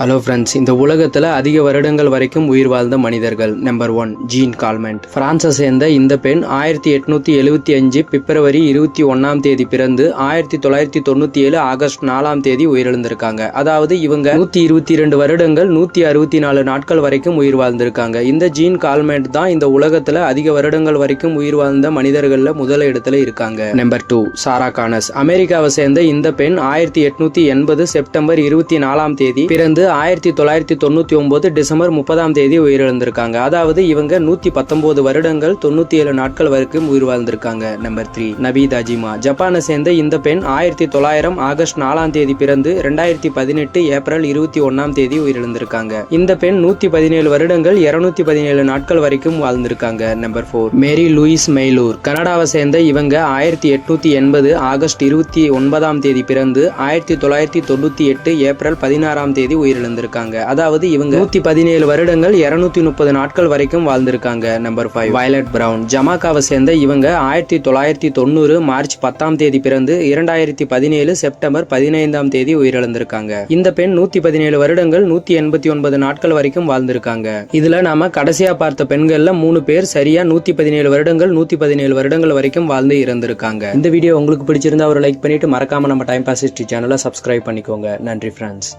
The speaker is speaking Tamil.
ஹலோ ஃப்ரெண்ட்ஸ் இந்த உலகத்தில் அதிக வருடங்கள் வரைக்கும் உயிர் வாழ்ந்த மனிதர்கள். நம்பர் ஒன் ஜீன் கால்மெண்ட் பிரான்ஸை சேர்ந்த இந்த பெண் ஆயிரத்தி எட்நூற்றி எழுபத்தி அஞ்சு பிப்ரவரி இருபத்தி ஒன்றாம் தேதி பிறந்து ஆயிரத்தி தொள்ளாயிரத்தி தொண்ணூற்றி ஏழு ஆகஸ்ட் நாலாம் தேதி உயிரிழந்திருக்காங்க. அதாவது இவங்க நூற்றி இருபத்தி ரெண்டு வருடங்கள் நூற்றி அறுபத்தி நாலு நாட்கள் வரைக்கும் உயிர் வாழ்ந்திருக்காங்க. இந்த ஜீன் கால்மெண்ட் தான் இந்த உலகத்தில் அதிக வருடங்கள் வரைக்கும் உயிர் வாழ்ந்த மனிதர்களில் முதல் இடத்துல இருக்காங்க. நம்பர் டூ சாரா கானஸ் அமெரிக்காவை சேர்ந்த இந்த பெண் ஆயிரத்தி எட்நூற்றி எண்பது செப்டம்பர் இருபத்தி நாலாம் தேதி பிறந்து ஆயிரத்தி தொள்ளாயிரத்தி தொண்ணூத்தி ஒன்பது டிசம்பர் முப்பதாம் தேதி உயிரிழந்திருக்காங்க. அதாவது இவங்க நூத்தி பத்தொன்பது வருடங்கள் தொண்ணூத்தி ஏழு நாட்கள் வரைக்கும் உயிர் வாழ்ந்திருக்காங்க நம்பர் த்ரீ நபீத் அஜிமா ஜப்பானை சேர்ந்த இந்த பெண் ஆயிரத்தி தொள்ளாயிரம் ஆகஸ்ட் நாலாம் தேதி பிறந்து ரெண்டாயிரத்தி பதினெட்டு ஏப்ரல் இருபத்தி ஒன்னாம் தேதி உயிரிழந்திருக்காங்க. இந்த பெண் நூத்தி பதினேழு வருடங்கள் இருநூத்தி பதினேழு நாட்கள் வரைக்கும் வாழ்ந்திருக்காங்க number four Marie Louise Meilleur கனடாவை சேர்ந்த இவங்க ஆயிரத்தி எட்நூத்தி எண்பது ஆகஸ்ட் இருபத்தி ஒன்பதாம் தேதி பிறந்து ஆயிரத்தி தொள்ளாயிரத்தி தொண்ணூத்தி எட்டு ஏப்ரல் பதினாறாம் தேதி உயிரிழந்திருக்காங்க. அதாவது இவங்க நூத்தி பதினேழு வருடங்கள் இருநூத்தி முப்பது நாட்கள் வரைக்கும் வாழ்ந்திருக்காங்க நம்பர் ஃபைவ் வயலட் பிரவுன் ஜமாக்காவை சேர்ந்த இவங்க ஆயிரத்தி தொள்ளாயிரத்தி தொண்ணூறு மார்ச் பத்தாம் தேதி பிறந்து இரண்டாயிரத்தி பதினேழு செப்டம்பர் பதினைந்தாம் தேதி உயிரிழந்திருக்காங்க. இந்த பெண் நூத்தி பதினேழு வருடங்கள் நூத்தி எண்பத்தி ஒன்பது நாட்கள் வரைக்கும் வாழ்ந்திருக்காங்க. இதுல நாம கடைசியா பார்த்த பெண்கள்ல மூணு பேர் சரியா நூத்தி பதினேழு வருடங்கள் நூத்தி பதினேழு வருடங்கள் வரைக்கும் வாழ்ந்து இறந்திருக்காங்க. இந்த வீடியோ உங்களுக்கு பிடிச்சிருந்தா ஒரு லைக் பண்ணிட்டு மறக்காம நம்ம டைம் பாஸ் ஹிஸ்டரி சேனலை சப்ஸ்கிரைப் பண்ணிக்கோங்க. நன்றி ஃப்ரெண்ட்ஸ்